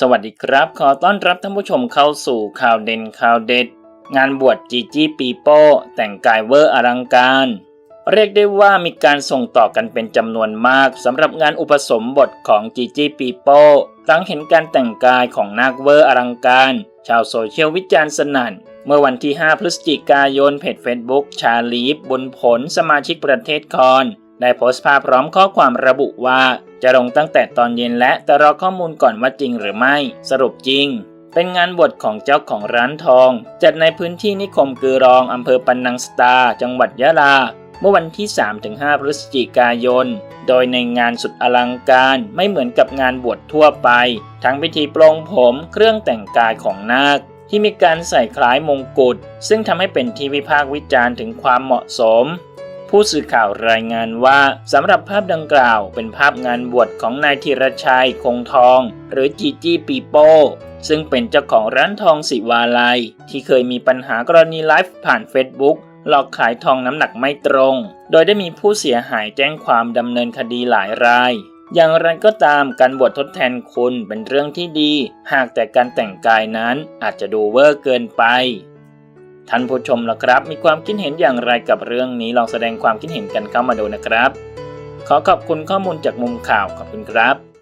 สวัสดีครับ ขอต้อนรับท่านผู้ชมเข้าสู่ข่าวเด่นข่าวเด็ด งานบวชจีจี้ปีโป้แต่งกายเวอร์อลังการ เรียกได้ว่ามีการส่งต่อกันเป็นจำนวนมากสำหรับงานอุปสมบทของจีจี้ปีโป้หลังเห็นการแต่งกายของนาคเวอร์อลังการ ชาวโซเชียลวิจารณ์สนั่น เมื่อวันที่ 5 พฤศจิกายนเพจ Facebook ชาลีฟบุญผลสมาชิกประเทศคอนได้โพสต์ภาพพร้อมข้อความระบุว่า จะลงตั้งแต่ตอนเย็นและแต่รอข้อมูลก่อนว่าจริงหรือไม่ สรุปจริง เป็นงานบวชของเจ้าของร้านทอง จัดในพื้นที่นิคมกือรองอำเภอปันนังสตา จังหวัดยะลา เมื่อวันที่ 3-5 พฤศจิกายน โดยในงานสุดอลังการไม่เหมือนกับงานบวชทั่วไป ทั้งพิธีปลงผมเครื่องแต่งกายของนาคที่มีการใส่คล้ายมงกุฎซึ่งทำให้เป็นที่วิพากษ์วิจารณ์ถึงความเหมาะสม ผู้สื่อข่าวรายงานว่าสำหรับภาพดังกล่าวเป็นภาพงานบวชของนายธีรชัยคงทอง หรือจีจี้ปีโป้ซึ่งเป็นเจ้าของร้านทองสิวาลัย ที่เคยมีปัญหากรณีไลฟ์ผ่าน Facebook หลอกขายทองน้ำหนักไม่ตรง โดยได้มีผู้เสียหายแจ้งความดำเนินคดีหลายราย อย่างไรก็ตามการบวชทดแทนคุณเป็นเรื่องที่ดี หากแต่การแต่งกายนั้นอาจจะดูเวอร์เกินไป ท่านผู้ชมล่ะครับ มีความคิดเห็นอย่างไรกับเรื่องนี้ลองแสดงความคิดเห็นกันเข้ามาดูนะครับ ขอขอบคุณข้อมูลจากมุมข่าวขอบคุณครับ